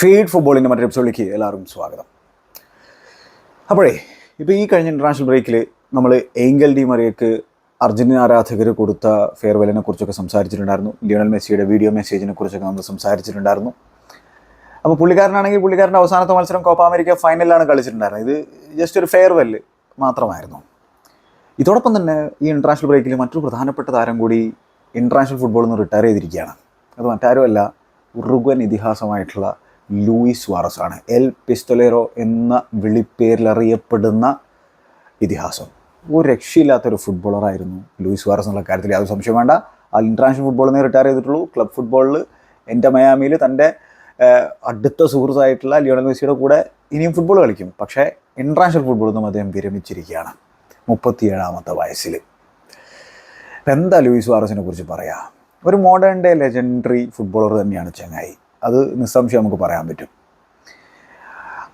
Feed ഫുട്ബോളിന്റെ മറ്റൊരു എപ്പിസോഡിലേക്ക് എല്ലാവർക്കും സ്വാഗതം. അപ്പോഴേ ഇപ്പോൾ ഈ കഴിഞ്ഞ ഇന്റർനാഷണൽ ബ്രേക്കിൽ നമ്മൾ ഏങ്കൽ ഡി മറിയക്ക് അർജന്റീന ആരാധകർ കൊടുത്ത ഫെയർവെല്ലിനെ കുറിച്ചൊക്കെ സംസാരിച്ചിട്ടുണ്ടായിരുന്നു. ലിയോണൽ മെസ്സിയുടെ വീഡിയോ മെസ്സേജിനെ കുറിച്ചൊക്കെ നമ്മൾ സംസാരിച്ചിട്ടുണ്ടായിരുന്നു. അപ്പോൾ പുള്ളിക്കാരനാണെങ്കിൽ പുള്ളിക്കാരന്റെ അവസാനത്തെ മത്സരം കോപ്പ അമേരിക്ക ഫൈനലിലാണ് കളിച്ചിട്ടുണ്ടായിരുന്നത്. ഇത് ജസ്റ്റ് ഒരു ഫെയർവെല്ല് മാത്രമായിരുന്നു. ഇതോടൊപ്പം തന്നെ ഈ ഇന്റർനാഷണൽ ബ്രേക്കിൽ മറ്റൊരു പ്രധാനപ്പെട്ട താരം കൂടി ഇന്റർനാഷണൽ ഫുട്ബോളിൽ നിന്ന് റിട്ടയർ ചെയ്തിരിക്കുകയാണ്. അത് മറ്റാരുമല്ല ഉറുഗ്വൻ ഇതിഹാസമായിട്ടുള്ള ലൂയിസ് വാറസ് ആണ്. എൽ പിസ്തൊലേറോ എന്ന വിളിപ്പേരിൽ അറിയപ്പെടുന്ന ഇതിഹാസം. ഒരു രക്ഷയില്ലാത്തൊരു ഫുട്ബോളറായിരുന്നു ലൂയിസ് വാറസ് എന്നുള്ള കാര്യത്തിൽ യാതൊരു സംശയം വേണ്ട. ആ ഇന്റർനാഷണൽ ഫുട്ബോളിൽ നിന്ന് റിട്ടയർ ചെയ്തിട്ടുള്ളൂ. ക്ലബ് ഫുട്ബോളിൽ എന്റെ മയാമിയിൽ തന്റെ അടുത്ത സുഹൃത്തായിട്ടുള്ള ലിയോണൽ മെസ്സിയുടെ കൂടെ ഇനിയും ഫുട്ബോൾ കളിക്കും. പക്ഷേ ഇന്റർനാഷണൽ ഫുട്ബോളിൽ നിന്നും അദ്ദേഹം വിരമിച്ചിരിക്കുകയാണ് മുപ്പത്തിയേഴാമത്തെ വയസ്സിൽ എന്താ ലൂയിസ് വാറസിനെ കുറിച്ച് പറയാം? ഒരു മോഡേൺ ഡേ ലെജൻഡറി ഫുട്ബോളർ തന്നെയാണ് ചങ്ങായി. അത് നിസ്സംശയം നമുക്ക് പറയാൻ പറ്റും.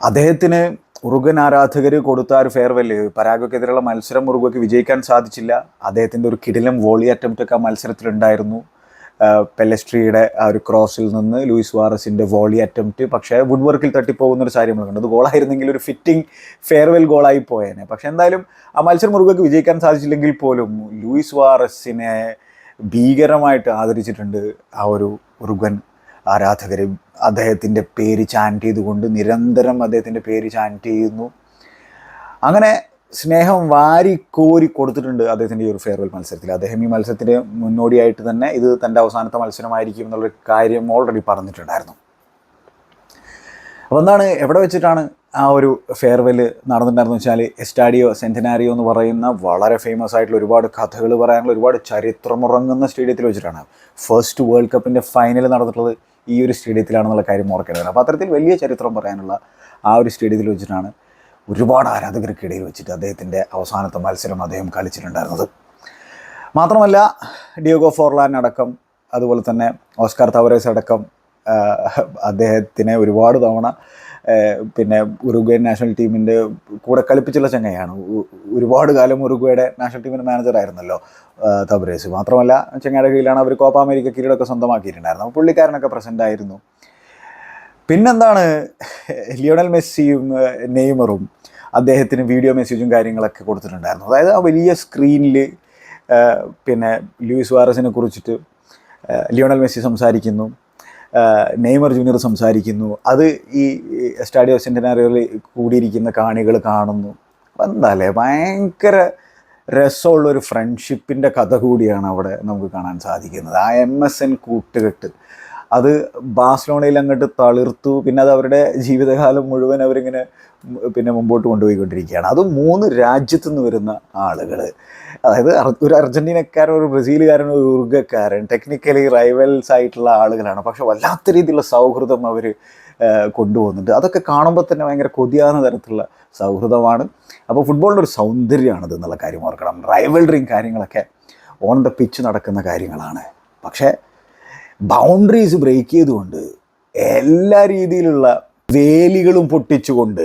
അദ്ദേഹത്തിന് ഉറുഗൻ ആരാധകർ കൊടുത്ത ഒരു ഫെയർവെൽ പരാഗോക്കെതിരെയുള്ള മത്സരം ഉറുഗോയ്ക്ക് വിജയിക്കാൻ സാധിച്ചില്ല. അദ്ദേഹത്തിന്റെ ഒരു കിടിലം വോളി അറ്റംപ്റ്റ് ഒക്കെ ആ മത്സരത്തിലുണ്ടായിരുന്നു. പെലസ്ട്രിയുടെ ആ ഒരു ക്രോസിൽ നിന്ന് ലൂയിസ് വാറസിന്റെ വോളി അറ്റംപ്റ്റ് പക്ഷേ വുഡ് വർക്കിൽ തട്ടിപ്പോകുന്ന ഒരു കാര്യം നമ്മൾ കണ്ടത് ഗോളായിരുന്നെങ്കിൽ ഒരു ഫിറ്റിംഗ് ഫെയർവെൽ ഗോളായി പോയേനെ. പക്ഷേ എന്തായാലും ആ മത്സരം ഉറുഗയ്ക്ക് വിജയിക്കാൻ സാധിച്ചില്ലെങ്കിൽ പോലും ലൂയിസ് വാറസിനെ ഭീകരമായിട്ട് ആദരിച്ചിട്ടുണ്ട് ആ ഒരു ഉറുഗൻ ആരാധകർ അദ്ദേഹത്തിന്റെ പേര് ചാന്റ് ചെയ്തുകൊണ്ട് നിരന്തരം അദ്ദേഹത്തിന്റെ പേര് ചാന്റ് ചെയ്യുന്നു. അങ്ങനെ സ്നേഹം വാരി കോരി കൊടുത്തിട്ടുണ്ട് അദ്ദേഹത്തിന്റെ ഈ ഒരു ഫെയർവെൽ മത്സരത്തിൽ. അദ്ദേഹം ഈ മത്സരത്തിന് മുന്നോടിയായിട്ട് തന്നെ ഇത് തന്റെ അവസാനത്തെ മത്സരമായിരിക്കും എന്നുള്ളൊരു കാര്യം ഓൾറെഡി പറഞ്ഞിട്ടുണ്ടായിരുന്നു. അപ്പോൾ എന്താണ് എവിടെ വെച്ചിട്ടാണ് ആ ഒരു ഫെയർവെൽ നടന്നിട്ടുണ്ടായിരുന്നു വെച്ചാൽ എസ്റ്റാഡിയോ സെന്റനാരിയോ എന്ന് പറയുന്ന വളരെ ഫേമസ് ആയിട്ടുള്ള ഒരുപാട് കഥകൾ പറയാനുള്ള ഒരുപാട് ചരിത്രമുറങ്ങുന്ന സ്റ്റേഡിയത്തിൽ വെച്ചിട്ടാണ്. ഫസ്റ്റ് വേൾഡ് കപ്പിന്റെ ഫൈനൽ നടന്നിട്ടുള്ളത് ഈ ഒരു സ്റ്റേഡിയത്തിലാണെന്നുള്ള കാര്യം ഓർക്കേണ്ടത് അപ്പോൾ അത്തരത്തിൽ വലിയ ചരിത്രം പറയാനുള്ള ആ ഒരു സ്റ്റേഡിയത്തിൽ വെച്ചിട്ടാണ് ഒരുപാട് ആരാധകർക്കിടയിൽ വെച്ചിട്ട് അദ്ദേഹത്തിന്റെ അവസാനത്തെ മത്സരം അദ്ദേഹം കളിച്ചിട്ടുണ്ടായിരുന്നത്. മാത്രമല്ല ഡിയോഗോ ഫോർലാൻ അടക്കം അതുപോലെ തന്നെ ഓസ്കാർ തവറേസ് അടക്കം അദ്ദേഹത്തിനെ ഒരുപാട് തവണ പിന്നെ ഉറുഗ്വൻ നാഷണൽ ടീമിന്റെ കൂടെ കളിപ്പിച്ചുള്ള ചങ്ങയാണ് ഒരുപാട് കാലം ഉറുഗ്വയുടെ നാഷണൽ ടീമിന്റെ മാനേജർ ആയിരുന്നല്ലോ തബ്രേസ് മാത്രമല്ല ചങ്ങയുടെ കീഴിലാണ് അവർ കോപ്പ അമേരിക്ക കിരീടമൊക്കെ സ്വന്തമാക്കിയിട്ടുണ്ടായിരുന്നു പുള്ളിക്കാരനൊക്കെ പ്രസന്റ് ആയിരുന്നു. പിന്നെന്താണ് ലിയോണൽ മെസ്സിയും നെയ്മറും അദ്ദേഹത്തിന് വീഡിയോ മെസ്സേജും കാര്യങ്ങളൊക്കെ കൊടുത്തിട്ടുണ്ടായിരുന്നു. അതായത് ആ വലിയ സ്ക്രീനിൽ പിന്നെ ലൂയിസ് വാറസിനെ കുറിച്ചിട്ട് ലിയോണൽ മെസ്സി സംസാരിക്കുന്നു നെയ്മർ ജൂനിയർ സംസാരിക്കുന്നു. അത് ഈ സ്റ്റാഡിയോ സെന്റനാറിയോയിൽ കൂടിയിരിക്കുന്ന കാണികൾ കാണുന്നു. അപ്പം എന്താ ഭയങ്കര രസമുള്ളൊരു ഫ്രണ്ട്ഷിപ്പിന്റെ കഥ കൂടിയാണ് അവിടെ നമുക്ക് കാണാൻ സാധിക്കുന്നത്. ആ എം എസ് എൻ കൂട്ടുകെട്ട് അത് ബാഴ്സലോണയിൽ അങ്ങോട്ട് തളിർത്തു. പിന്നെ അത് അവരുടെ ജീവിതകാലം മുഴുവൻ അവരിങ്ങനെ പിന്നെ മുമ്പോട്ട് കൊണ്ടുപോയിക്കൊണ്ടിരിക്കുകയാണ്. അത് മൂന്ന് രാജ്യത്തു നിന്ന് വരുന്ന ആളുകൾ അതായത് ഒരു അർജന്റീനക്കാരൻ ഒരു ബ്രസീലുകാരൻ ഒരു ഉറുഗക്കാരൻ ടെക്നിക്കലി റൈവൽസ് ആയിട്ടുള്ള ആളുകളാണ്. പക്ഷെ വല്ലാത്ത രീതിയിലുള്ള സൗഹൃദം അവർ കൊണ്ടുപോകുന്നുണ്ട് അതൊക്കെ കാണുമ്പോൾ തന്നെ ഭയങ്കര കൊതിയാകുന്ന തരത്തിലുള്ള സൗഹൃദമാണ്. അപ്പോൾ ഫുട്ബോളിന്റെ ഒരു സൗന്ദര്യമാണിത് എന്നുള്ള കാര്യം ഓർക്കണം. റൈവൽറിയും കാര്യങ്ങളൊക്കെ ഓൺ ദ പിച്ച് നടക്കുന്ന കാര്യങ്ങളാണ്. പക്ഷേ ബൗണ്ടറീസ് ബ്രേക്ക് ചെയ്തുകൊണ്ട് എല്ലാ രീതിയിലുള്ള വേലികളും പൊട്ടിച്ചുകൊണ്ട്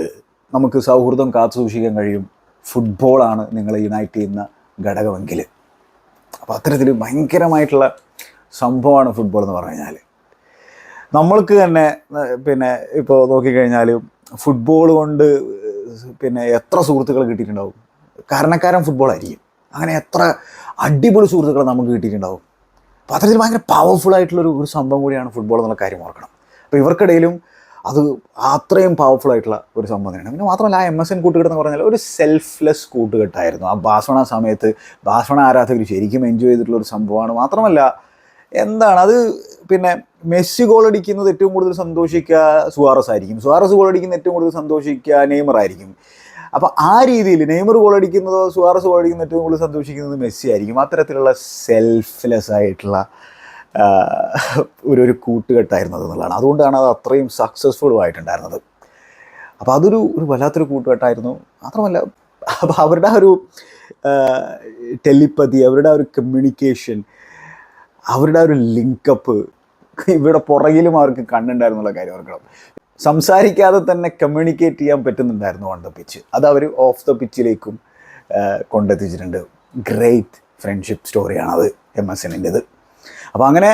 നമുക്ക് സൗഹൃദം കാത്തു സൂക്ഷിക്കാൻ കഴിയും ഫുട്ബോളാണ് നിങ്ങളെ യുണൈറ്റ് ചെയ്യുന്ന ഘടകമെങ്കിൽ. അപ്പോൾ അത്തരത്തിൽ ഭയങ്കരമായിട്ടുള്ള സംഭവമാണ് ഫുട്ബോൾ എന്ന് പറഞ്ഞു കഴിഞ്ഞാൽ നമ്മൾക്ക് തന്നെ പിന്നെ ഇപ്പോൾ നോക്കിക്കഴിഞ്ഞാൽ ഫുട്ബോൾ കൊണ്ട് പിന്നെ എത്ര സുഹൃത്തുക്കൾ കിട്ടിയിട്ടുണ്ടാവും? കാരണക്കാരൻ ഫുട്ബോളായിരിക്കും അങ്ങനെ എത്ര അടിപൊളി സുഹൃത്തുക്കൾ നമുക്ക് കിട്ടിയിട്ടുണ്ടാവും? അപ്പോൾ അത്തരത്തിൽ ഭയങ്കര പവർഫുൾ ആയിട്ടുള്ളൊരു ഒരു സംഭവം കൂടിയാണ് ഫുട്ബോൾ എന്നുള്ള കാര്യം ഓർക്കണം. അപ്പോൾ ഇവർക്കിടയിലും അത് അത്രയും പവർഫുൾ ആയിട്ടുള്ള ഒരു സംഭവം തന്നെയാണ്. പിന്നെ മാത്രമല്ല ആ എം എസ് എൻ കൂട്ടുകെട്ട് എന്ന് പറഞ്ഞാൽ ഒരു സെൽഫ്ലെസ് കൂട്ടുകെട്ടായിരുന്നു. ആ ബാസണ സമയത്ത് ബാസണ ആരാധകർ ശരിക്കും എൻജോയ് ചെയ്തിട്ടുള്ള ഒരു സംഭവമാണ്. മാത്രമല്ല എന്താണ് അത് പിന്നെ മെസ്സി ഗോളടിക്കുന്നത് ഏറ്റവും കൂടുതൽ സന്തോഷിക്കുക സുവാറസ് ആയിരിക്കും സുവാറസ് ഗോൾ അടിക്കുന്നത് ഏറ്റവും കൂടുതൽ സന്തോഷിക്കുക നെയ്മർ ആയിരിക്കും അപ്പോൾ ആ രീതിയിൽ നെയ്മർ ഗോളടിക്കുന്നതോ സുവാറസ് ഗോൾ അടിക്കുന്നത് ഏറ്റവും കൂടുതൽ സന്തോഷിക്കുന്നത് മെസ്സി ആയിരിക്കും. അത്തരത്തിലുള്ള സെൽഫ്ലെസ് ആയിട്ടുള്ള ഒരു ഒരു കൂട്ടുകെട്ടായിരുന്നു എന്നുള്ളതാണ്. അതുകൊണ്ടാണ് അത് അത്രയും സക്സസ്ഫുൾ ആയിട്ടുണ്ടായിരുന്നത്. അപ്പോൾ അതൊരു ഒരു വല്ലാത്തൊരു കൂട്ടുകെട്ടായിരുന്നു. മാത്രമല്ല അപ്പോൾ അവരുടെ ആ ഒരു ടെലിപ്പതി അവരുടെ ആ ഒരു കമ്മ്യൂണിക്കേഷൻ അവരുടെ ആ ഒരു ലിങ്കപ്പ് ഇവിടെ പുറകിലും അവർക്ക് കണ്ണുണ്ടായിരുന്നുള്ള കാര്യം ഓർക്കണം. സംസാരിക്കാതെ തന്നെ കമ്മ്യൂണിക്കേറ്റ് ചെയ്യാൻ പറ്റുന്നുണ്ടായിരുന്നു ഓൺ ദ പിച്ച് അത് അവർ ഓഫ് ദ പിച്ചിലേക്കും കൊണ്ടെത്തിച്ചിട്ടുണ്ട്. ഗ്രേറ്റ് ഫ്രണ്ട്ഷിപ്പ് സ്റ്റോറിയാണത് എം എസ് എന്നിന്റെത്. അപ്പോൾ അങ്ങനെ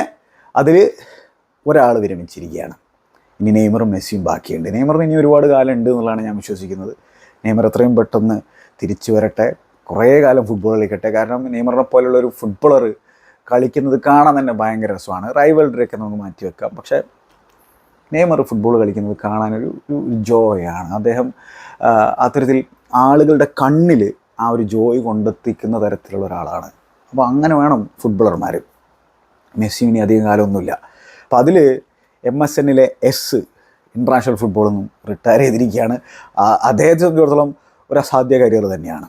അതിൽ ഒരാൾ വിരമിച്ചിരിക്കുകയാണ്. ഇനി നെയ്മറും മെസ്സിയും ബാക്കിയുണ്ട്. നെയ്മറിന് ഇനി ഒരുപാട് കാലം ഉണ്ട് എന്നുള്ളതാണ് ഞാൻ വിശ്വസിക്കുന്നത്. നെയ്മർ എത്രയും പെട്ടെന്ന് തിരിച്ചു വരട്ടെ. കുറേ കാലം ഫുട്ബോൾ കളിക്കട്ടെ. കാരണം നെയ്മറിനെ പോലുള്ള ഒരു ഫുട്ബോളർ കളിക്കുന്നത് കാണാൻ തന്നെ ഭയങ്കര രസമാണ്. റൈവൽറിയൊക്കെ നമുക്ക് മാറ്റി വെക്കാം പക്ഷേ നെയ്മർ ഫുട്ബോൾ കളിക്കുന്നത് കാണാനൊരു ഒരു ജോയാണ് അദ്ദേഹം അത്തരത്തിൽ ആളുകളുടെ കണ്ണിൽ ആ ഒരു ജോയ് കൊണ്ടെത്തിക്കുന്ന തരത്തിലുള്ള ഒരാളാണ്. അപ്പോൾ അങ്ങനെ വേണം ഫുട്ബോളർമാർ മെസ്സി ഇനി അധികം കാലമൊന്നുമില്ല. അപ്പോൾ അതിൽ എം എസ് എന്നിലെ എസ് ഇന്റർനാഷണൽ ഫുട്ബോളിൽ നിന്നും റിട്ടയർ ചെയ്തിരിക്കുകയാണ്. അദ്ദേഹത്തെ സംബന്ധിച്ചിടത്തോളം ഒരു അസാധ്യ കരിയർ തന്നെയാണ്.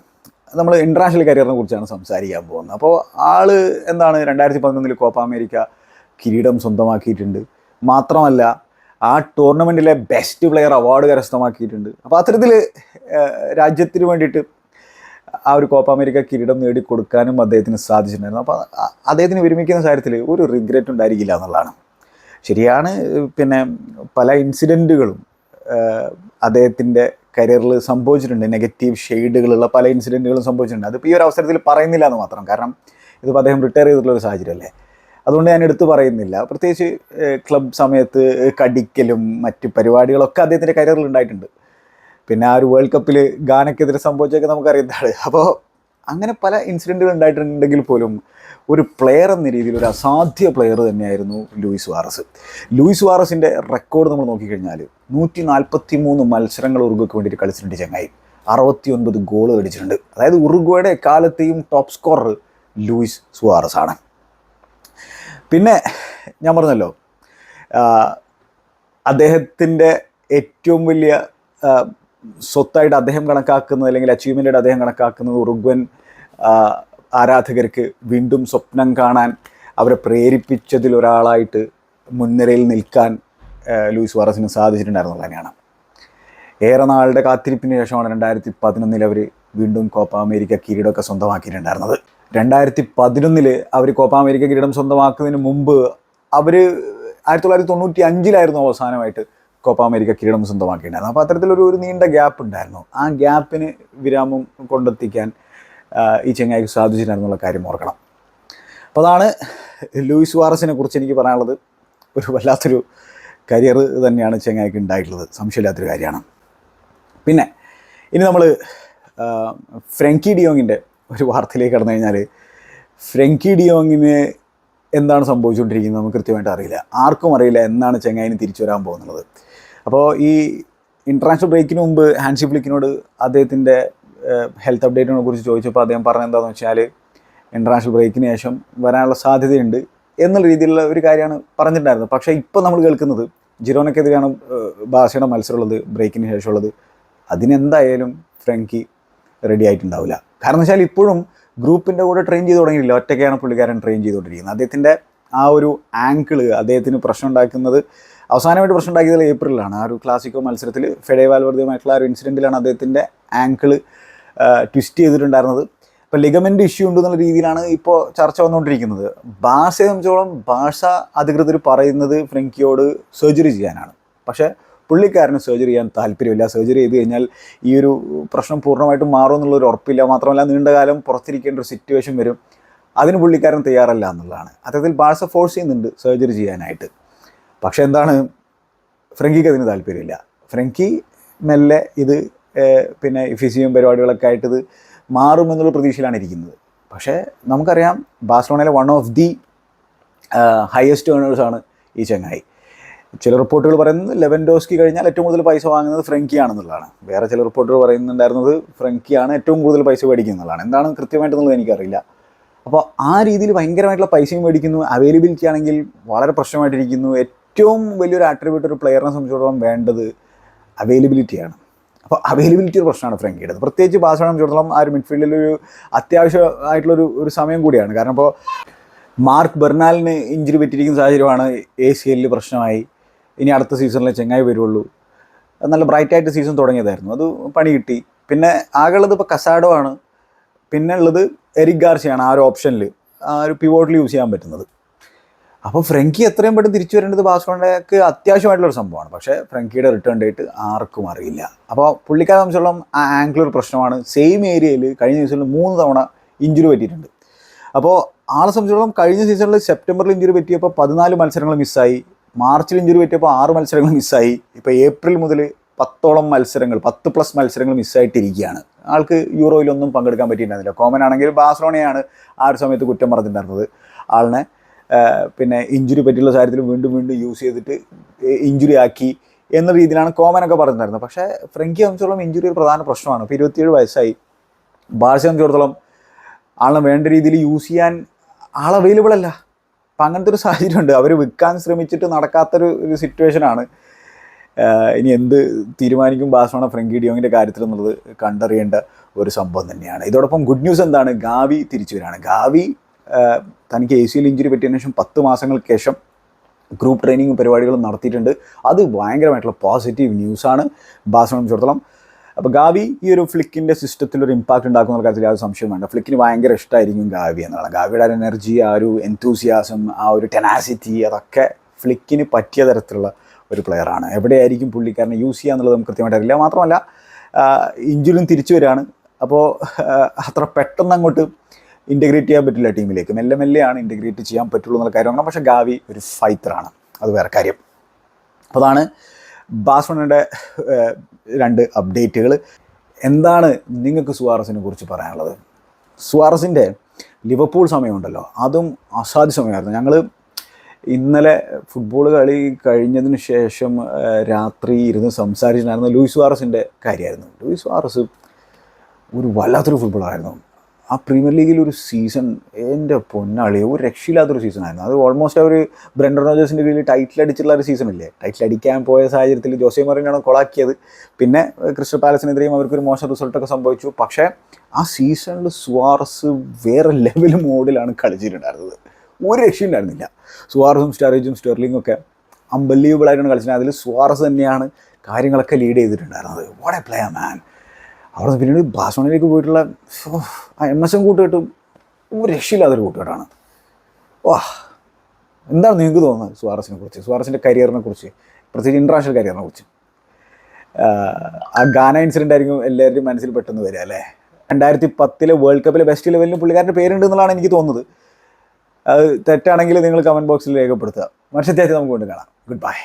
നമ്മൾ ഇന്റർനാഷണൽ കരിയറിനെ കുറിച്ചാണ് സംസാരിക്കാൻ പോകുന്നത്. അപ്പോൾ ആൾ എന്താണ് രണ്ടായിരത്തി പതിനൊന്നിൽ കോപ്പ അമേരിക്ക കിരീടം സ്വന്തമാക്കിയിട്ടുണ്ട്. മാത്രമല്ല ആ ടൂർണമെന്റിലെ ബെസ്റ്റ് പ്ലെയർ അവാർഡ് കരസ്ഥമാക്കിയിട്ടുണ്ട്. അപ്പോൾ അത്തരത്തിൽ രാജ്യത്തിന് വേണ്ടിയിട്ട് ആ ഒരു കോപ്പ അമേരിക്ക കിരീടം നേടിക്കൊടുക്കാനും അദ്ദേഹത്തിന് സാധിച്ചിട്ടുണ്ടായിരുന്നു. അപ്പോൾ അദ്ദേഹത്തിന് വിരമിക്കുന്ന കാര്യത്തിൽ ഒരു റിഗ്രറ്റ് ഉണ്ടായിരിക്കില്ല എന്നുള്ളതാണ്. ശരിയാണ് പിന്നെ പല ഇൻസിഡന്റുകളും അദ്ദേഹത്തിന്റെ കരിയറിൽ സംഭവിച്ചിട്ടുണ്ട്. നെഗറ്റീവ് ഷെയ്ഡുകളുള്ള പല ഇൻസിഡന്റുകളും സംഭവിച്ചിട്ടുണ്ട്. അതിപ്പോൾ ഈ ഒരു അവസരത്തിൽ പറയുന്നില്ല എന്ന് മാത്രം. കാരണം ഇതിപ്പോൾ അദ്ദേഹം റിട്ടയർ ചെയ്തിട്ടുള്ള ഒരു സാഹചര്യമല്ലേ? അതുകൊണ്ട് ഞാൻ എടുത്തു പറയുന്നില്ല. പ്രത്യേകിച്ച് ക്ലബ് സമയത്ത് കടിക്കലും മറ്റ് പരിപാടികളൊക്കെ അദ്ദേഹത്തിന്റെ കരിയറിൽ ഉണ്ടായിട്ടുണ്ട്. പിന്നെ ആ ഒരു വേൾഡ് കപ്പിൽ ഗാനക്കെതിരെ സംഭവിച്ചൊക്കെ നമുക്കറിയുന്നതാണ്. അപ്പോൾ അങ്ങനെ പല ഇൻസിഡന്റുകൾ ഉണ്ടായിട്ടുണ്ടെങ്കിൽ പോലും ഒരു പ്ലെയർ എന്ന രീതിയിൽ ഒരു അസാധ്യ പ്ലെയർ തന്നെയായിരുന്നു ലൂയിസ് വാറസ് ലൂയിസ് വാറസിന്റെ റെക്കോർഡ് നമ്മൾ നോക്കിക്കഴിഞ്ഞാൽ നൂറ്റി നാൽപ്പത്തി മൂന്ന് മത്സരങ്ങൾ ഉറുഗ്വയ്ക്ക് വേണ്ടിയിട്ട് കളിച്ചിട്ടുണ്ട് ചങ്ങായി. അറുപത്തി ഒൻപത് ഗോൾ അടിച്ചിട്ടുണ്ട് അതായത് ഉറുഗ്വയുടെ കാലത്തെയും ടോപ്പ് സ്കോറർ ലൂയിസ് സുവാറസ് ആണ് പിന്നെ ഞാൻ പറഞ്ഞല്ലോ അദ്ദേഹത്തിന്റെ ഏറ്റവും വലിയ സ്വത്തായിട്ട് അദ്ദേഹം കണക്കാക്കുന്നത് അല്ലെങ്കിൽ അച്ചീവ്മെന്റായിട്ട് അദ്ദേഹം കണക്കാക്കുന്നത് ഉറുഗ്വൻ ആരാധകർക്ക് വീണ്ടും സ്വപ്നം കാണാൻ അവരെ പ്രേരിപ്പിച്ചതിൽ ഒരാളായിട്ട് മുൻനിരയിൽ നിൽക്കാൻ ലൂയിസ് വാറസിന് സാധിച്ചിട്ടുണ്ടായിരുന്നു തന്നെയാണ് ഏറെ നാളുടെ കാത്തിരിപ്പിന് ശേഷമാണ് രണ്ടായിരത്തി പതിനൊന്നിൽ അവർ വീണ്ടും കോപ്പ അമേരിക്ക കിരീടമൊക്കെ സ്വന്തമാക്കിയിട്ടുണ്ടായിരുന്നത്. രണ്ടായിരത്തി പതിനൊന്നിൽ അവർ കോപ്പ അമേരിക്ക കിരീടം സ്വന്തമാക്കുന്നതിന് മുമ്പ് അവർ ആയിരത്തി തൊള്ളായിരത്തി തൊണ്ണൂറ്റി അഞ്ചിലായിരുന്നു അവസാനമായിട്ട് കോപ്പ അമേരിക്ക കിരീടം സ്വന്തമാക്കിയിട്ടുണ്ടായിരുന്നു അപ്പോൾ അത്തരത്തിലൊരു ഒരു നീണ്ട ഗ്യാപ്പ് ഉണ്ടായിരുന്നു. ആ ഗ്യാപ്പിന് വിരാമം കൊണ്ടെത്തിക്കാൻ ഈ ചെങ്ങായിക്ക് സാധിച്ചിട്ടുണ്ടായിരുന്നു കാര്യം ഓർക്കണം. അപ്പോൾ അതാണ് ലൂയിസ് വാറസിനെ കുറിച്ച് എനിക്ക് പറയാനുള്ളത്. ഒരു വല്ലാത്തൊരു കരിയർ തന്നെയാണ് ചെങ്ങായിക്ക് ഉണ്ടായിട്ടുള്ളത്. സംശയമില്ലാത്തൊരു കാര്യമാണ്. പിന്നെ ഇനി നമ്മൾ ഫ്രങ്കി ഡിയോങ്ങിന്റെ ഒരു വാർത്തയിലേക്ക് കടന്നു കഴിഞ്ഞാൽ ഫ്രെങ്കി ഡിയോങ്ങിന് എന്താണ് സംഭവിച്ചുകൊണ്ടിരിക്കുന്നത് നമുക്ക് കൃത്യമായിട്ട് അറിയില്ല. ആർക്കും അറിയില്ല എന്നാണ് ചെങ്ങായിന് തിരിച്ചു വരാൻ പോകുന്നത്. അപ്പോൾ ഈ ഇന്റർനാഷണൽ ബ്രേക്കിന് മുമ്പ് ഹാൻസി ഫ്ലിക്കിനോട് അദ്ദേഹത്തിന്റെ ഹെൽത്ത് അപ്ഡേറ്റിനെ കുറിച്ച് ചോദിച്ചപ്പോൾ അദ്ദേഹം പറഞ്ഞത് എന്താണെന്ന് വെച്ചാൽ ഇന്റർനാഷണൽ ബ്രേക്കിന് ശേഷം വരാനുള്ള സാധ്യതയുണ്ട് എന്നുള്ള രീതിയിലുള്ള ഒരു കാര്യമാണ് പറഞ്ഞിട്ടുണ്ടായിരുന്നത്. പക്ഷേ ഇപ്പോൾ നമ്മൾ കേൾക്കുന്നത് ജിറോനക്കെതിരെയാണ് ബാസയുടെ മത്സരമുള്ളത് ബ്രേക്കിന് ശേഷമുള്ളത്. അതിനെന്തായാലും ഫ്രങ്കി റെഡി ആയിട്ടുണ്ടാവില്ല. കാരണം വെച്ചാൽ ഇപ്പോഴും ഗ്രൂപ്പിന്റെ കൂടെ ട്രെയിൻ ചെയ്ത് തുടങ്ങിയില്ല ഒറ്റയ്ക്കാണ് പുള്ളിക്കാരൻ ട്രെയിൻ ചെയ്തുകൊണ്ടിരിക്കുന്നത് അദ്ദേഹത്തിന്റെ ആ ഒരു ആങ്കിൾ അദ്ദേഹത്തിന് പ്രശ്നം ഉണ്ടാക്കുന്നത് അവസാനമായിട്ട് പ്രശ്നം ഉണ്ടാക്കിയത് ഏപ്രിലാണ്. ആ ഒരു ക്ലാസിക്കോ മത്സരത്തിൽ ഫെഡേ വാൽവർദ്ധിയുമായിട്ടുള്ള ആ ഒരു ഇൻസിഡന്റിലാണ് അദ്ദേഹത്തിന്റെ ആങ്കിൾ ട്വിസ്റ്റ് ചെയ്തിട്ടുണ്ടായിരുന്നത്. ഇപ്പോൾ ലിഗമെന്റ് ഇഷ്യൂ ഉണ്ട് എന്നുള്ള രീതിയിലാണ് ഇപ്പോൾ ചർച്ച വന്നുകൊണ്ടിരിക്കുന്നത്. ഭാഷയെ സംബന്ധിച്ചോളം ഭാഷ അധികൃതർ പറയുന്നത് ഫ്രങ്കിയോട് സർജറി ചെയ്യാനാണ്. പക്ഷേ പുള്ളിക്കാരന് സർജറി ചെയ്യാൻ താല്പര്യമില്ല. സർജറി ചെയ്ത് കഴിഞ്ഞാൽ ഈ ഒരു പ്രശ്നം പൂർണമായിട്ടും മാറുമെന്നുള്ളൊരു ഉറപ്പില്ല. മാത്രമല്ല നീണ്ടകാലം പുറത്തിരിക്കേണ്ട ഒരു സിറ്റുവേഷൻ വരും. അതിന് പുള്ളിക്കാരൻ തയ്യാറല്ല എന്നുള്ളതാണ്. അത്തരത്തിൽ ബാഴ്സ ഫോഴ്സ് ചെയ്യുന്നുണ്ട് സർജറി ചെയ്യാനായിട്ട്. പക്ഷേ എന്താണ്? ഫ്രങ്കിക്ക് അതിന് താല്പര്യമില്ല. ഫ്രങ്കി മെല്ലെ ഇത് പിന്നെ ഫിസിയും പരിപാടികളൊക്കെ ആയിട്ട് ഇത് മാറുമെന്നുള്ള പ്രതീക്ഷയിലാണ് ഇരിക്കുന്നത്. പക്ഷേ നമുക്കറിയാം ബാഴ്സലോണയിലെ വൺ ഓഫ് ദി ഹയസ്റ്റ് ഏണേഴ്സാണ് ഈ ചങ്ങായി. ചില റിപ്പോർട്ടുകൾ പറയുന്നത് ലെവൻഡോസ്കി കഴിഞ്ഞാൽ ഏറ്റവും കൂടുതൽ പൈസ വാങ്ങുന്നത് ഫ്രങ്കി ആണെന്നുള്ളതാണ് വേറെ ചില റിപ്പോർട്ടുകൾ പറയുന്നുണ്ടായിരുന്നത് ഫ്രങ്കിയാണ് ഏറ്റവും കൂടുതൽ പൈസ മേടിക്കുന്നതാണ്. എന്താണ് കൃത്യമായിട്ടെന്നുള്ളത് എനിക്കറിയില്ല. അപ്പോൾ ആ രീതിയിൽ ഭയങ്കരമായിട്ടുള്ള പൈസയും മേടിക്കുന്നു. അവൈലബിലിറ്റി ആണെങ്കിൽ വളരെ പ്രശ്നമായിട്ടിരിക്കുന്നു. ഏറ്റവും വലിയൊരു ആട്രിബ്യൂട്ട് ഒരു പ്ലെയറിനെ സംബന്ധിച്ചിടത്തോളം വേണ്ടത് അവൈലബിലിറ്റിയാണ്. അപ്പോൾ അവൈലബിലിറ്റി ഒരു പ്രശ്നമാണ് ഫ്രങ്കിയുടെ പ്രത്യേകിച്ച് ബാസോണെ സംബന്ധിച്ചിടത്തോളം ആ ഒരു മിഡ്ഫീൽഡിൽ ഒരു അത്യാവശ്യമായിട്ടുള്ളൊരു ഒരു സമയം കൂടിയാണ്. കാരണം ഇപ്പോൾ മാർക്ക് ബെർണാലിന് ഇഞ്ചുറി പറ്റിയിരിക്കുന്ന സാഹചര്യമാണ് എ സി എല്ലിൽ പ്രശ്നമായി. ഇനി അടുത്ത സീസണിലെ ചെങ്ങായി വരുള്ളൂ നല്ല ബ്രൈറ്റായിട്ട് സീസൺ തുടങ്ങിയതായിരുന്നു. അത് പണി കിട്ടി. പിന്നെ ആകെയുള്ളത് ഇപ്പോൾ കസാഡോ ആണ്. പിന്നെ ഉള്ളത് എരിക് ഗാർസിയാണ് ആ ഒരു ഓപ്ഷനിൽ ആ ഒരു പിവോട്ടിൽ യൂസ് ചെയ്യാൻ പറ്റുന്നത്. അപ്പോൾ ഫ്രങ്കി എത്രയും പെട്ടെന്ന് തിരിച്ചു വരേണ്ടത് ബാസ്കോണ്ടേക്ക് അത്യാവശ്യമായിട്ടുള്ളൊരു സംഭവമാണ്. പക്ഷേ ഫ്രങ്കിയുടെ റിട്ടേൺ ഡേറ്റ് ആർക്കും അറിയില്ല. അപ്പോൾ പുള്ളിക്കാരെ സംബന്ധിച്ചോളം ആ ആംഗിൾ പ്രശ്നമാണ്. സെയിം ഏരിയയിൽ കഴിഞ്ഞ സീസണിൽ മൂന്ന് തവണ ഇഞ്ചുറി പറ്റിയിട്ടുണ്ട്. അപ്പോൾ ആളെ സംബന്ധിച്ചോളം കഴിഞ്ഞ സീസണിൽ സെപ്റ്റംബറിൽ ഇഞ്ചുറി പറ്റിയപ്പോൾ പതിനാല് മത്സരങ്ങൾ മിസ്സായി മാർച്ചിൽ ഇഞ്ചുറി പറ്റിയപ്പോൾ ആറ് മത്സരങ്ങൾ മിസ്സായി ഇപ്പോൾ ഏപ്രിൽ മുതൽ പത്തോളം മത്സരങ്ങൾ പത്ത് പ്ലസ് മത്സരങ്ങൾ മിസ്സായിട്ടിരിക്കുകയാണ് ആൾക്ക് യൂറോയിലൊന്നും പങ്കെടുക്കാൻ പറ്റിയിട്ടുണ്ടായിരുന്നില്ല. കോമൻ ആണെങ്കിൽ ബാഴ്സലോണയാണ് ആ ഒരു സമയത്ത് കുറ്റം പറഞ്ഞിട്ടുണ്ടായിരുന്നത്. ആളിനെ പിന്നെ ഇഞ്ചുറി പറ്റിയുള്ള സാഹചര്യത്തിൽ വീണ്ടും വീണ്ടും യൂസ് ചെയ്തിട്ട് ഇഞ്ചുറി ആക്കി എന്ന രീതിയിലാണ് കോമനൊക്കെ പറഞ്ഞിട്ടുണ്ടായിരുന്നത്. പക്ഷേ ഫ്രങ്കി സംബന്ധിച്ചോളം ഇഞ്ചുറി ഒരു പ്രധാന പ്രശ്നമാണ്. ഇപ്പോൾ ഇരുപത്തിയേഴ് വയസ്സായി. ബാഴ്സയെ സംബന്ധിച്ചിടത്തോളം ആളിനെ വേണ്ട രീതിയിൽ യൂസ് ചെയ്യാൻ ആൾ അവൈലബിൾ അല്ല. അപ്പം അങ്ങനത്തെ ഒരു സാഹചര്യമുണ്ട്. അവർ വിൽക്കാൻ ശ്രമിച്ചിട്ട് നടക്കാത്തൊരു ഒരു സിറ്റുവേഷനാണ് ഇനി എന്ത് തീരുമാനിക്കും ബാഴ്സലോണ ഫ്രങ്കി ഡിയോങ്ങിന്റെ കാര്യത്തിൽ എന്നുള്ളത് കണ്ടറിയേണ്ട ഒരു സംഭവം തന്നെയാണ്. ഇതോടൊപ്പം ഗുഡ് ന്യൂസ് എന്താണ്? ഗാവി തിരിച്ചു വരികയാണ്. ഗാവി തനിക്ക് എ സി എൽ ഇഞ്ചുറി പറ്റിയതിനു ശേഷം പത്ത് മാസങ്ങൾക്ക് ശേഷം ഗ്രൂപ്പ് ട്രെയിനിങ്ങും പരിപാടികളും നടത്തിയിട്ടുണ്ട്. അത് ഭയങ്കരമായിട്ടുള്ള പോസിറ്റീവ് ന്യൂസാണ് ബാഴ്സലോണ സംബന്ധിച്ചിടത്തോളം അപ്പോൾ ഗാവി ഈ ഒരു ഫ്ലിക്കിന്റെ സിസ്റ്റത്തിൽ ഒരു ഇമ്പാക്റ്റ് ഉണ്ടാക്കുന്ന കാര്യത്തിൽ യാതൊരു സംശയം വേണ്ട. ഫ്ലിക്കിന് ഭയങ്കര ഇഷ്ടമായിരിക്കും ഗാവി എന്നുള്ളത് ഗാവിയുടെ ആ ഒരു എനർജി ആ ഒരു എൻതൂസിയാസം ആ ഒരു ടെനാസിറ്റി അതൊക്കെ ഫ്ലിക്കിന് പറ്റിയ തരത്തിലുള്ള ഒരു പ്ലെയറാണ് എവിടെയായിരിക്കും പുള്ളിക്കാരനെ യൂസ് ചെയ്യുക എന്നുള്ളത് നമുക്ക് കൃത്യമായിട്ട് അറിയില്ല. മാത്രമല്ല ഇഞ്ചുറിയും തിരിച്ചു വരികയാണ്. അപ്പോൾ അത്ര പെട്ടെന്ന് അങ്ങോട്ട് ഇന്റഗ്രേറ്റ് ചെയ്യാൻ പറ്റില്ല ടീമിലേക്ക് മെല്ലെ മെല്ലെയാണ് ഇന്റഗ്രേറ്റ് ചെയ്യാൻ പറ്റുള്ളൂ എന്നുള്ള കാര്യമാണ് പക്ഷേ ഗാവി ഒരു ഫൈത്തറാണ് അത് വേറെ കാര്യം. അപ്പോൾ അതാണ് ബാസ്മണിന്റെ രണ്ട് അപ്ഡേറ്റുകൾ എന്താണ് നിങ്ങൾക്ക് സുവാറസിനെ കുറിച്ച് പറയാനുള്ളത്? സുവാറസിന്റെ ലിവർപൂൾ സമയമുണ്ടല്ലോ. അതും അസാധ്യ സമയമായിരുന്നു. ഞങ്ങൾ ഇന്നലെ ഫുട്ബോൾ കളി കഴിഞ്ഞതിന് ശേഷം രാത്രി ഇരുന്ന് സംസാരിച്ചിട്ടുണ്ടായിരുന്ന ലൂയിസ് വാറസിന്റെ കാര്യമായിരുന്നു. ലൂയിസ് വാറസ് ഒരു വല്ലാത്തൊരു ഫുട്ബോളായിരുന്നു ആ പ്രീമിയർ ലീഗിൽ ഒരു സീസൺ എന്റെ പൊന്നാളി ഒരു രക്ഷയില്ലാത്തൊരു സീസണായിരുന്നു അത് ഓൾമോസ്റ്റ് അവർ ബ്രണ്ടർ റോജേഴ്സിന്റെ കീഴിൽ ടൈറ്റിൽ അടിച്ചിട്ടുള്ള ഒരു സീസൺ ഇല്ലേ? ടൈറ്റിൽ അടിക്കാൻ പോയ സാഹചര്യത്തിൽ ജോസെ മറിനാണ് കൊളാക്കിയത് പിന്നെ ക്രിസ്റ്റൽ പാലസിനെതിരെയും അവർക്കൊരു മോശം റിസൾട്ടൊക്കെ സംഭവിച്ചു. പക്ഷേ ആ സീസണിൽ സുവാർസ് വേറെ ലെവൽ മോഡിലാണ് കളിച്ചിട്ടുണ്ടായിരുന്നത്. ഒരു രക്ഷയുണ്ടായിരുന്നില്ല. സുവാർസും സ്റ്റാറേജും സ്റ്റെർലിങ്ങും ഒക്കെ അൺബലീവബിൾ ആയിട്ടാണ് കളിച്ചത്. അതിൽ സുവാർസ് തന്നെയാണ് കാര്യങ്ങളൊക്കെ ലീഡ് ചെയ്തിട്ടുണ്ടായിരുന്നത്. വാട്ട് എ പ്ലെയർ മാൻ അവിടെ പിന്നീട് ബാഴ്സലോണയിലേക്ക് പോയിട്ടുള്ള ആ എം എസ് എം കൂട്ടുകെട്ടും ഒരു രക്ഷയില്ലാത്തൊരു കൂട്ടുകെട്ടാണ്. വാ എന്താണ് നിങ്ങൾക്ക് തോന്നുന്നത് സുവാറസിനെ കുറിച്ച്? സുവാറസിന്റെ കരിയറിനെ കുറിച്ച് പ്രത്യേകിച്ച് ഇന്റർനാഷണൽ കരിയറിനെ കുറിച്ച്? ആ ഗാന ഇൻസിഡന്റ് ആയിരിക്കും എല്ലാവരുടെയും മനസ്സിൽ പെട്ടെന്ന് വരിക അല്ലേ? രണ്ടായിരത്തി പത്തിലെ വേൾഡ് കപ്പിലെ ബെസ്റ്റ് ലെവലിൽ പുള്ളിക്കാരന്റെ പേരുണ്ട് എന്നുള്ളതാണ് എനിക്ക് തോന്നുന്നത്. അത് തെറ്റാണെങ്കിൽ നിങ്ങൾ കമന്റ് ബോക്സിൽ രേഖപ്പെടുത്തുക. മനുഷ്യത്യാഴ്ച നമുക്ക് കൊണ്ട് കാണാം. Good bye